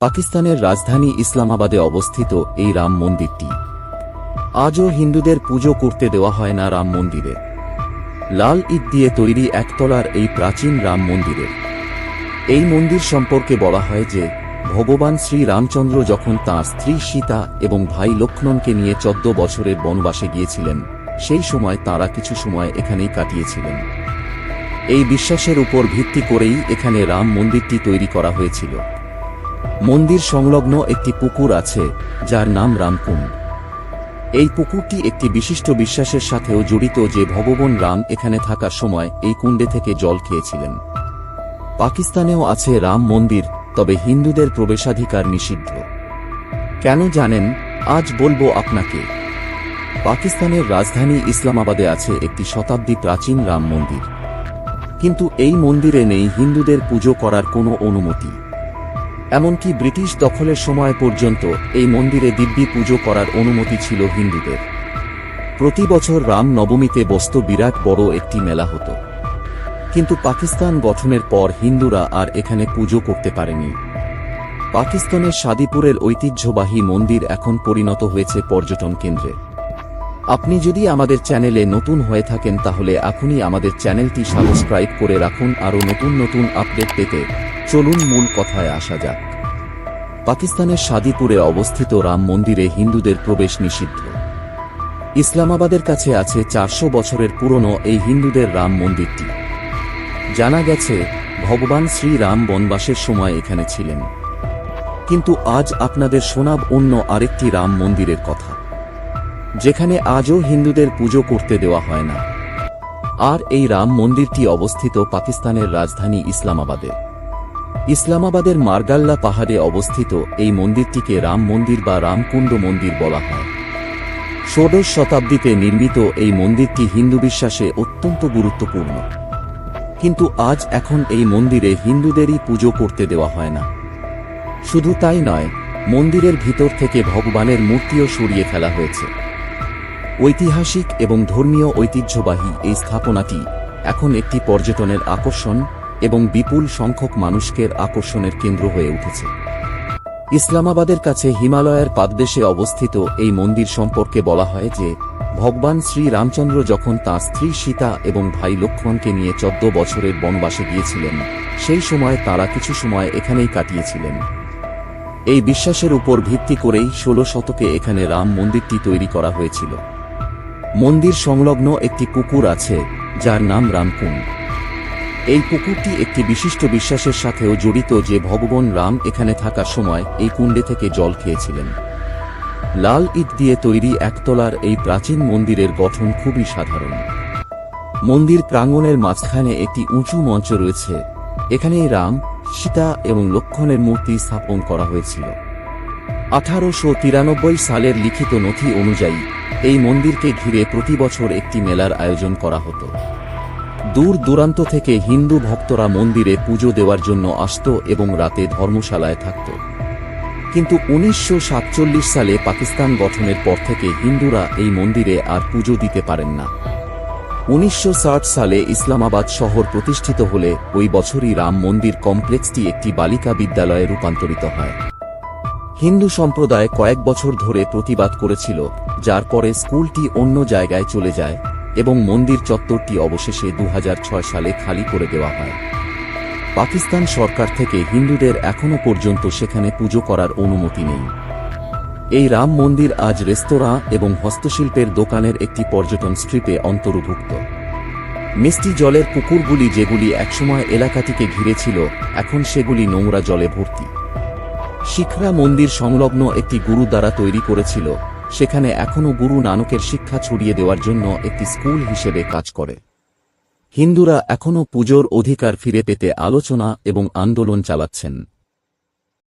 পাকিস্তানের রাজধানী ইসলামাবাদে অবস্থিত এই রাম মন্দিরটি। আজও হিন্দুদের পুজো করতে দেওয়া হয় না রাম মন্দিরে। লাল ইট দিয়ে তৈরি একতলার এই প্রাচীন রাম মন্দিরের এই মন্দির সম্পর্কে বলা হয় যে, ভগবান শ্রী রামচন্দ্র যখন তাঁর স্ত্রী সীতা এবং ভাই লক্ষ্মণকে নিয়ে চোদ্দ বছরের বনবাসে গিয়েছিলেন, সেই সময় তারা কিছু সময় এখানেই কাটিয়েছিলেন। এই বিশ্বাসের উপর ভিত্তি করেই এখানে রাম মন্দিরটি তৈরি করা হয়েছিল। মন্দির সংলগ্ন একটি পুকুর আছে, যার নাম রামকুণ্ড। এই পুকুরটি একটি বিশিষ্ট বিশ্বাসের সাথেও জড়িত যে ভগবান রাম এখানে থাকার সময় এই কুণ্ডে থেকে জল খেয়েছিলেন। পাকিস্তানেও আছে রাম মন্দির, তবে হিন্দুদের প্রবেশাধিকার নিষিদ্ধ। কেন জানেন? আজ বলব আপনাকে। পাকিস্তানের রাজধানী ইসলামাবাদে আছে একটি শতাব্দী প্রাচীন রাম মন্দির। কিন্তু এই মন্দিরে নেই হিন্দুদের পুজো করার কোনো অনুমতি। এমনকি ব্রিটিশ দখলের সময় পর্যন্ত এই মন্দিরে দিব্যি পুজো করার অনুমতি ছিল হিন্দুদের। প্রতি বছর রাম নবমীতে বস্ত বিরাট বড় একটি মেলা হতো। কিন্তু পাকিস্তান গঠনের পর হিন্দুরা আর এখানে পুজো করতে পারেনি। পাকিস্তানের সাদিপুরের ঐতিহ্যবাহী মন্দির এখন পরিণত হয়েছে পর্যটন কেন্দ্রে। আপনি যদি আমাদের চ্যানেলে নতুন হয়ে থাকেন তাহলে এখনই আমাদের চ্যানেলটি সাবস্ক্রাইব করে রাখুন আরও নতুন নতুন আপডেট পেতে চলুন মূল কথায় আসা যাক। পাকিস্তানের সাদিপুরে অবস্থিত রাম মন্দিরে হিন্দুদের প্রবেশ নিষিদ্ধ। ইসলামাবাদের কাছে আছে চারশো বছরের পুরনো এই হিন্দুদের রাম মন্দিরটি। জানা গেছে, ভগবান শ্রীরাম বনবাসের সময় এখানে ছিলেন। কিন্তু আজ আপনাদের শোনাব অন্য আরেকটি রাম মন্দিরের কথা। যেখানে আজও হিন্দুদের পুজো করতে দেওয়া হয় না। আর এই রাম মন্দিরটি অবস্থিত পাকিস্তানের রাজধানী ইসলামাবাদে। ইসলামাবাদের মার্গাল্লা পাহাড়ে অবস্থিত এই মন্দিরটিকে রাম মন্দির বা রামকুণ্ড মন্দির বলা হয়। ষোড়শ শতাব্দীতে নির্মিত এই মন্দিরটি হিন্দু বিশ্বাসে অত্যন্ত গুরুত্বপূর্ণ। কিন্তু আজ এখন এই মন্দিরে হিন্দুদেরই পুজো করতে দেওয়া হয় না। শুধু তাই নয়, মন্দিরের ভিতর থেকে ভগবানের মূর্তিও সরিয়ে ফেলা হয়েছে। ঐতিহাসিক এবং ধর্মীয় ঐতিহ্যবাহী এই স্থাপনাটি এখন একটি পর্যটনের আকর্ষণ এবং বিপুল সংখ্যক মানুষকে আকর্ষণের কেন্দ্র হয়ে উঠেছে। ইসলামাবাদের কাছে হিমালয়ের পাদদেশে অবস্থিত এই মন্দির সম্পর্কে বলা হয় যে, ভগবান শ্রী রামচন্দ্র যখন তাঁর স্ত্রী সীতা এবং ভাই লক্ষ্মণকে নিয়ে চোদ্দ বছরের বনবাসে গিয়েছিলেন, সেই সময় তারা কিছু সময় এখানেই কাটিয়েছিলেন। এই বিশ্বাসের উপর ভিত্তি করেই ষোলো শতকে এখানে রাম মন্দিরটি তৈরি করা হয়েছিল। মন্দির সংলগ্ন একটি কুকুর আছে, যার নাম রামকুণ্ড। এই পুকুরটি একটি বিশিষ্ট বিশ্বাসের সাথেও জড়িত যে ভগবান রাম এখানে থাকার সময় এই কুণ্ডে থেকে জল খেয়েছিলেন। লাল ইট দিয়ে তৈরি একতলার এই প্রাচীন মন্দিরের গঠন খুবই সাধারণ। মন্দির প্রাঙ্গণের মাঝখানে একটি উঁচু মঞ্চ রয়েছে। এখানেই রাম, সীতা এবং লক্ষণের মূর্তি স্থাপন করা হয়েছিল। আঠারোশো তিরানব্বই সালের লিখিত নথি অনুযায়ী এই মন্দিরকে ঘিরে প্রতি বছর একটি মেলার আয়োজন করা হতো। দূর দূরান্ত থেকে হিন্দু ভক্তরা মন্দিরে পুজো দেওয়ার জন্য আসত এবং রাতে ধর্মশালায় থাকত। কিন্তু উনিশশো সাতচল্লিশ সালে পাকিস্তান গঠনের পর থেকে হিন্দুরা এই মন্দিরে আর পুজো দিতে পারেন না। উনিশশো ষাট সালে ইসলামাবাদ শহর প্রতিষ্ঠিত হলে ওই বছরই রাম মন্দির কমপ্লেক্সটি একটি বালিকা বিদ্যালয়ে রূপান্তরিত হয়। হিন্দু সম্প্রদায় কয়েক বছর ধরে প্রতিবাদ করেছিল, যার পরে স্কুলটি অন্য জায়গায় চলে যায় এবং মন্দির চত্বরটি অবশেষে দু হাজার ছয় সালে খালি করে দেওয়া হয়। পাকিস্তান সরকার থেকে হিন্দুদের এখনও পর্যন্ত সেখানে পুজো করার অনুমতি নেই। এই রাম মন্দির আজ রেস্তোরাঁ এবং হস্তশিল্পের দোকানের একটি পর্যটন স্ট্রিপে অন্তর্ভুক্ত। মিষ্টি জলের পুকুরগুলি যেগুলি একসময় এলাকাটিকে ঘিরেছিল এখন সেগুলি নোংরা জলে ভর্তি। শিখরা মন্দির সংলগ্ন একটি গুরু দ্বারা তৈরি করেছিল সেখানে এখনও গুরু নানকের শিক্ষা ছড়িয়ে দেওয়ার জন্য একটি স্কুল হিসেবে কাজ করে। হিন্দুরা এখনও পুজোর অধিকার ফিরে পেতে আলোচনা এবং আন্দোলন চালাচ্ছেন।